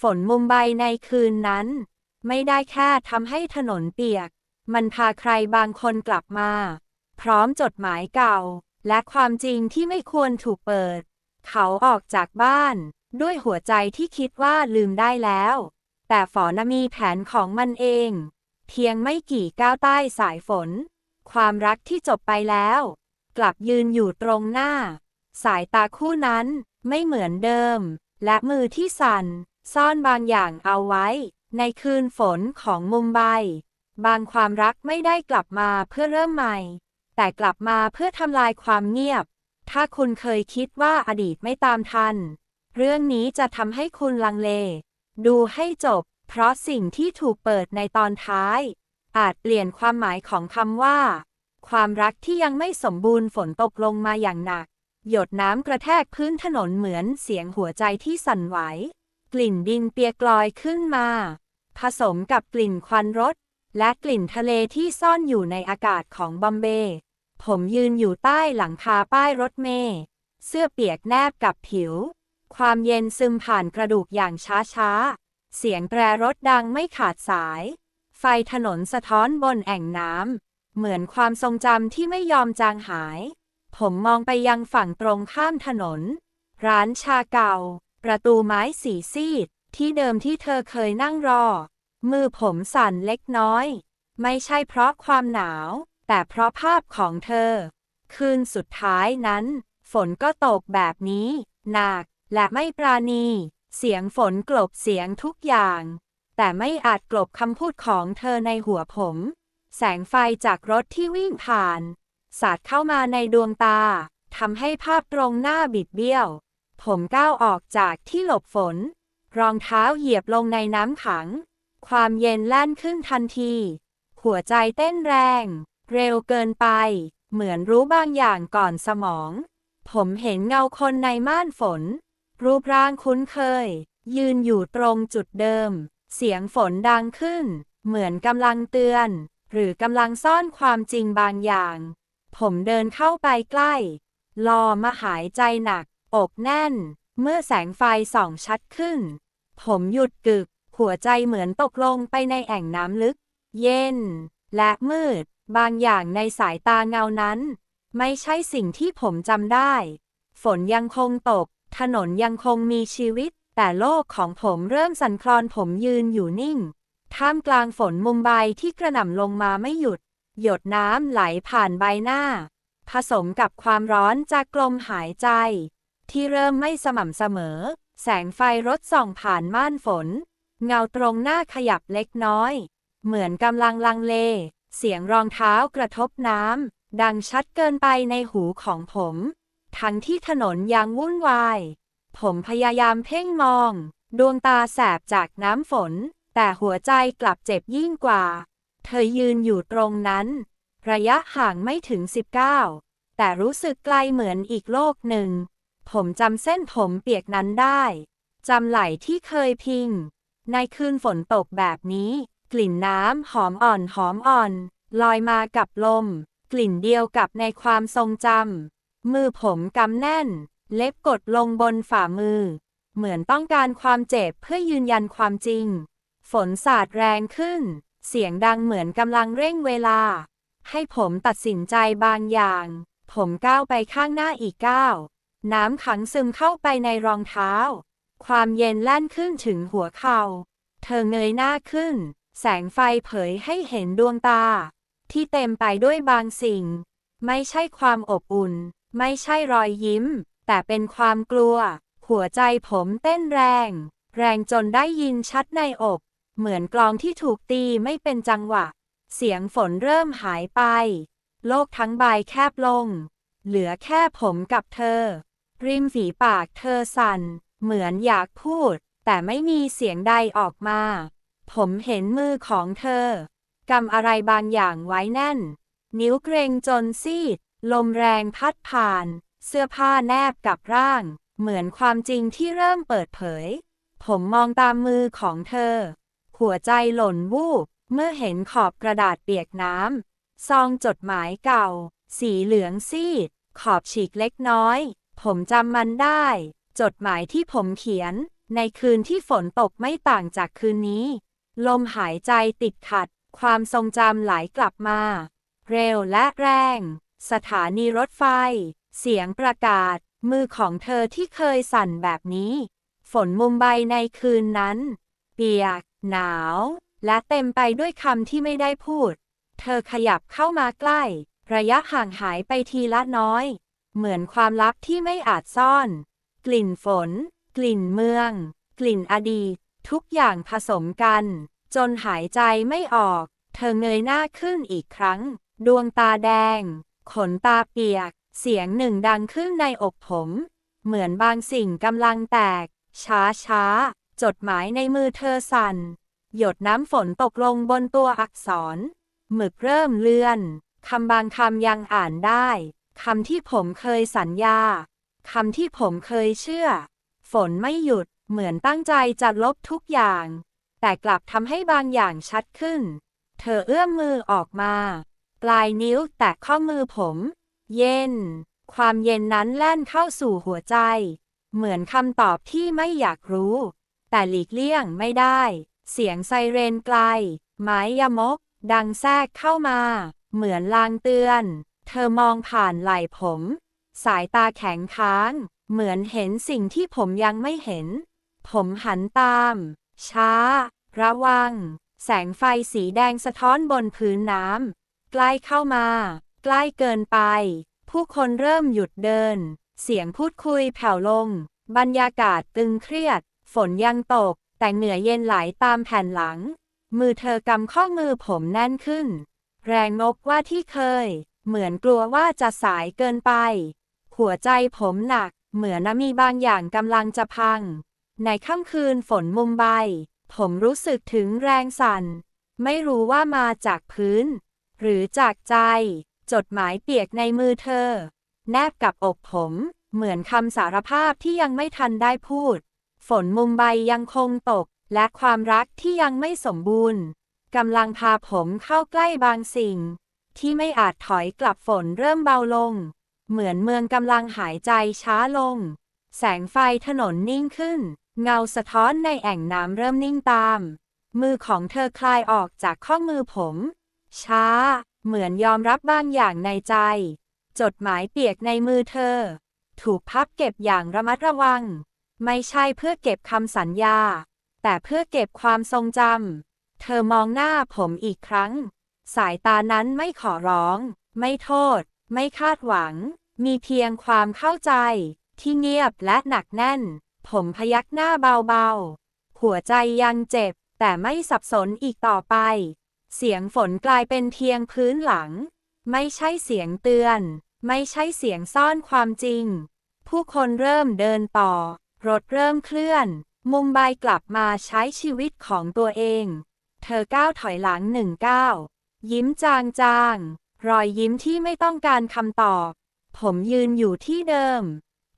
ฝนมุมไบในคืนนั้น ไม่ได้แค่ทำให้ถนนเปียก มันพาใครบางคนกลับมา พร้อมจดหมายเก่า และความจริงที่ไม่ควรถูกเปิด เขาออกจากบ้าน ด้วยหัวใจที่คิดว่าลืมได้แล้ว แต่ฝอนมีแผนของมันเอง เพียงไม่กี่ก้าวใต้สายฝน ความรักที่จบไปแล้ว กลับยืนอยู่ตรงหน้า สายตาคู่นั้นไม่เหมือนเดิม และมือที่สั่น ซ่อนบางอย่างเอาไว้ ในคืนฝนของมุมไบ บางความรักไม่ได้กลับมาเพื่อเริ่มใหม่ แต่กลับมาเพื่อทำลายความเงียบ ถ้าคุณเคยคิดว่าอดีตไม่ตามทัน เรื่องนี้จะทำให้คุณลังเล ดูให้จบ เพราะสิ่งที่ถูกเปิดในตอนท้าย อาจเปลี่ยนความหมายของคำว่า ความรักที่ยังไม่สมบูรณ์ฝนตกลงมาอย่างหนัก หยดน้ำกระแทกพื้นถนนเหมือนเสียงหัวใจที่สั่นไหว กลิ่นดินเปียกลอยขึ้นมา ผสมกับกลิ่นควันรถ และกลิ่นทะเลที่ซ่อนอยู่ในอากาศของบอมเบย์ผมยืนอยู่ใต้หลังคาป้ายรถเมล์เสื้อเปียกแนบกับผิว ความเย็นซึมผ่านกระดูกอย่างช้าๆ เสียงแตรรถดังไม่ขาดสาย ไฟถนนสะท้อนบนแอ่งน้ำ เหมือนความทรงจำที่ไม่ยอมจางหาย ผมมองไปยังฝั่งตรงข้ามถนน ร้านชาเก่า ประตูไม้สีซีด ที่เดิมที่เธอเคยนั่งรอ มือผมสั่นเล็กน้อย ไม่ใช่เพราะความหนาว แต่เพราะภาพของเธอ คืนสุดท้ายนั้น ฝนก็ตกแบบนี้ หนัก และไม่ปราณี เสียงฝนกลบเสียงทุกอย่าง แต่ไม่อาจกลบคำพูดของเธอในหัวผม แสงไฟจากรถที่วิ่งผ่าน สาดเข้ามาในดวงตาทำให้ภาพตรงหน้าบิดเบี้ยว ผมก้าวออกจากที่หลบฝน รองเท้าเหยียบลงในน้ำขัง ความเย็นแล่นขึ้นทันที หัวใจเต้นแรง เร็วเกินไป เหมือนรู้บางอย่างก่อนสมอง ผมเห็นเงาคนในม่านฝน รูปร่างคุ้นเคย ยืนอยู่ตรงจุดเดิม เสียงฝนดังขึ้น เหมือนกำลังเตือน หรือกำลังซ่อนความจริงบางอย่าง ผมเดินเข้าไปใกล้ รอมาหายใจหนัก อกแน่น เมื่อแสงไฟส่องชัดขึ้น ผมหยุดกึก หัวใจเหมือนตกลงไปในแอ่งน้ำลึก เย็น และมืด บางอย่างในสายตาเงานั้น ไม่ใช่สิ่งที่ผมจำได้ ฝนยังคงตก ถนนยังคงมีชีวิต แต่โลกของผมเริ่มสั่นคลอนผมยืนอยู่นิ่ง ท่ามกลางฝนมุมไบที่กระหน่ำลงมาไม่หยุด หยดน้ำไหลผ่านใบหน้า ผสมกับความร้อนจากกลมหายใจ ที่เริ่มไม่สม่ำเสมอ แสงไฟรถส่องผ่านม่านฝน เงาตรงหน้าขยับเล็กน้อย เหมือนกำลังลังเล เสียงรองเท้ากระทบน้ำ ดังชัดเกินไปในหูของผม ทั้งที่ถนนยังวุ่นวาย ผมพยายามเพ่งมอง ดวงตาแสบจากน้ำฝน แต่หัวใจกลับเจ็บยิ่งกว่า เธอยืนอยู่ตรงนั้น ระยะห่างไม่ถึง 19 แต่รู้สึกไกลเหมือนอีกโลกหนึ่ง ผมจำเส้นผมเปียกนั้นได้ จำไหล่ที่เคยพิง ในคืนฝนตกแบบนี้ กลิ่นน้ำหอมอ่อนหอมอ่อน ลอยมากับลม กลิ่นเดียวกับในความทรงจำ มือผมกำแน่น เล็บกดลงบนฝ่ามือ เหมือนต้องการความเจ็บเพื่อยืนยันความจริง ฝนสาดแรงขึ้น เสียงดังเหมือนกำลังเร่งเวลา ให้ผมตัดสินใจบางอย่าง ผมก้าวไปข้างหน้าอีกก้าว น้ำขังซึมเข้าไปในรองเท้า ความเย็นแล่นขึ้นถึงหัวเขา่า เธอเงยหน้าขึ้น แสงไฟเผยให้เห็นดวงตา ที่เต็มไปด้วยบางสิ่ง ไม่ใช่ความอบอุ่น ไม่ใช่รอยยิ้ม แต่เป็นความกลัว หัวใจผมเต้นแรง แรงจนได้ยินชัดในอก เหมือนกลองที่ถูกตีไม่เป็นจังหวะ เสียงฝนเริ่มหายไป โลกทั้งใบแคบลง เหลือแค่ผมกับเธอ ริมฝีปากเธอสั่น เหมือนอยากพูด แต่ไม่มีเสียงใดออกมา ผมเห็นมือของเธอกำอะไรบางอย่างไว้แน่น นิ้วเกรงจนซีด ลมแรงพัดผ่าน เสื้อผ้าแนบกับร่าง เหมือนความจริงที่เริ่มเปิดเผย ผมมองตามมือของเธอ หัวใจหล่นวูบ เมื่อเห็นขอบกระดาษเปียกน้ำซองจดหมายเก่า สีเหลืองซีด ขอบฉีกเล็กน้อย ผมจำมันได้ จดหมายที่ผมเขียน ในคืนที่ฝนตกไม่ต่างจากคืนนี้ ลมหายใจติดขัด ความทรงจำไหลกลับมา เร็วและแรง สถานีรถไฟ เสียงประกาศ มือของเธอที่เคยสั่นแบบนี้ ฝนมุมไบในคืนนั้น เปียก หนาว และเต็มไปด้วยคำที่ไม่ได้พูด เธอขยับเข้ามาใกล้ ระยะห่างหายไปทีละน้อย เหมือนความลับที่ไม่อาจซ่อน กลิ่นฝน กลิ่นเมือง กลิ่นอดีต ทุกอย่างผสมกัน จนหายใจไม่ออก เธอเงยหน้าขึ้นอีกครั้ง ดวงตาแดง ขนตาเปียก เสียงหนึ่งดังขึ้นในอกผม เหมือนบางสิ่งกำลังแตก ช้าช้าจดหมายในมือเธอสั่น หยดน้ำฝนตกลงบนตัวอักษร หมึกเริ่มเลื่อน คำบางคำยังอ่านได้ คำที่ผมเคยสัญญา คำที่ผมเคยเชื่อ ฝนไม่หยุด เหมือนตั้งใจจะลบทุกอย่าง แต่กลับทำให้บางอย่างชัดขึ้น เธอเอื้อมมือออกมา ปลายนิ้วแตะข้อมือผม เย็น ความเย็นนั้นแล่นเข้าสู่หัวใจ เหมือนคำตอบที่ไม่อยากรู้ แต่หลีกเลี่ยงไม่ได้ เสียงไซเรนไกล ไม้ยมก ดังแทรกเข้ามา เหมือนลางเตือน เธอมองผ่านไหล่ผม สายตาแข็งค้าง เหมือนเห็นสิ่งที่ผมยังไม่เห็น ผมหันตาม ช้า ระวัง แสงไฟสีแดงสะท้อนบนพื้นน้ำใกล้เข้ามา ใกล้เกินไป ผู้คนเริ่มหยุดเดิน เสียงพูดคุยแผ่วลง บรรยากาศตึงเครียด ฝนยังตก แต่เหงื่อเย็นไหลตามแผ่นหลัง มือเธอกำข้อมือผมแน่นขึ้น แรงนกว่าที่เคย เหมือนกลัวว่าจะสายเกินไป หัวใจผมหนัก เหมือนมีบางอย่างกำลังจะพัง ในค่ำคืนฝนมุมไบ ผมรู้สึกถึงแรงสั่น ไม่รู้ว่ามาจากพื้น หรือจากใจ จดหมายเปียกในมือเธอ แนบกับอกผม เหมือนคำสารภาพที่ยังไม่ทันได้พูด ฝนมุมไบยังคงตก และความรักที่ยังไม่สมบูรณ์กำลังพาผมเข้าใกล้บางสิ่ง ที่ไม่อาจถอยกลับฝนเริ่มเบาลง เหมือนเมืองกำลังหายใจช้าลง แสงไฟถนนนิ่งขึ้น เงาสะท้อนในแอ่งน้ำเริ่มนิ่งตาม มือของเธอคลายออกจากข้อมือผม ช้า เหมือนยอมรับบางอย่างในใจ จดหมายเปียกในมือเธอ ถูกพับเก็บอย่างระมัดระวัง ไม่ใช่เพื่อเก็บคำสัญญา แต่เพื่อเก็บความทรงจำเธอมองหน้าผมอีกครั้ง สายตานั้นไม่ขอร้อง ไม่โทษ ไม่คาดหวัง มีเพียงความเข้าใจ ที่เงียบและหนักแน่น ผมพยักหน้าเบาๆ หัวใจยังเจ็บ แต่ไม่สับสนอีกต่อไป เสียงฝนกลายเป็นเพียงพื้นหลัง ไม่ใช่เสียงเตือน ไม่ใช่เสียงซ่อนความจริง ผู้คนเริ่มเดินต่อ รถเริ่มเคลื่อน มุมไบกลับมาใช้ชีวิตของตัวเอง เธอก้าวถอยหลังหนึ่งก้าว ยิ้มจางๆ รอยยิ้มที่ไม่ต้องการคำตอบ ผมยืนอยู่ที่เดิม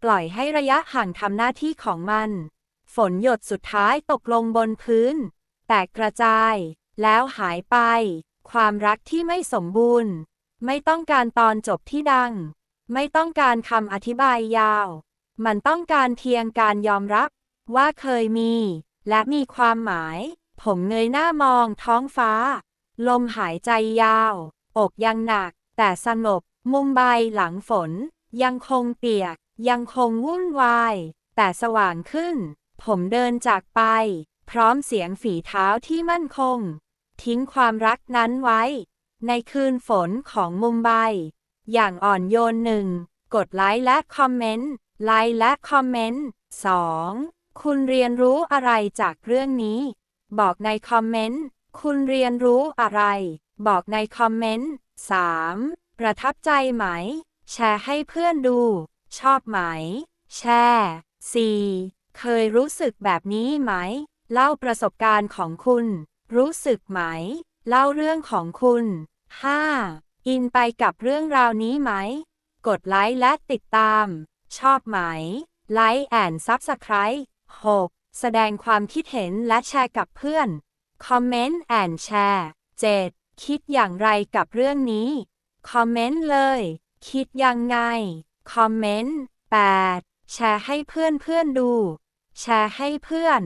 ปล่อยให้ระยะห่างทำหน้าที่ของมัน ฝนหยดสุดท้ายตกลงบนพื้น แตกกระจาย แล้วหายไป ความรักที่ไม่สมบูรณ์ ไม่ต้องการตอนจบที่ดัง ไม่ต้องการคำอธิบายยาว มันต้องการเพียงการยอมรับ ว่าเคยมี และมีความหมาย ผมเงยหน้ามองท้องฟ้า ลมหายใจยาว อกยังหนัก แต่สงบ มุมใบหลังฝน ยังคงเปียก ยังคงวุ่นวาย แต่สว่างขึ้น ผมเดินจากไป พร้อมเสียงฝีเท้าที่มั่นคง ทิ้งความรักนั้นไว้ ในคืนฝนของมุมไบ อย่างอ่อนโยนหนึ่ง กดไลค์และคอมเมนต์ ไลค์และคอมเมนต์ 2. คุณเรียนรู้อะไรจากเรื่องนี้ บอกในคอมเมนต์ คุณเรียนรู้อะไร บอกในคอมเมนต์ 3. ประทับใจไหม แชร์ให้เพื่อนดู ชอบไหม แชร์ 4. เคยรู้สึกแบบนี้ไหม เล่าประสบการณ์ของคุณ รู้สึกไหม เล่าเรื่องของคุณ 5. อินไปกับเรื่องราวนี้ไหม กดไลค์และติดตาม ชอบไหม ไลค์แอนซับสไคร b ์ 6. แสดงความคิดเห็นและแชร์กับเพื่อน คอมเมนต์แอนแชร์ 7. คิดอย่างไรกับเรื่องนี้คอมเมนต์เลย คิดยังไงคอมเมนต์ 8. แชร์ให้เพื่อนเพื่อนดู แชร์ให้เพื่อน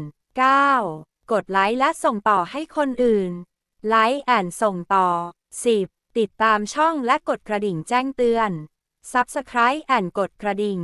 9. กดไลค์และส่งต่อให้คนอื่น ไลค์แอนส่งต่อ 10. ติดตามช่องและกดกระดิ่งแจ้งเตือน Subscribe แอนกดกระดิ่ง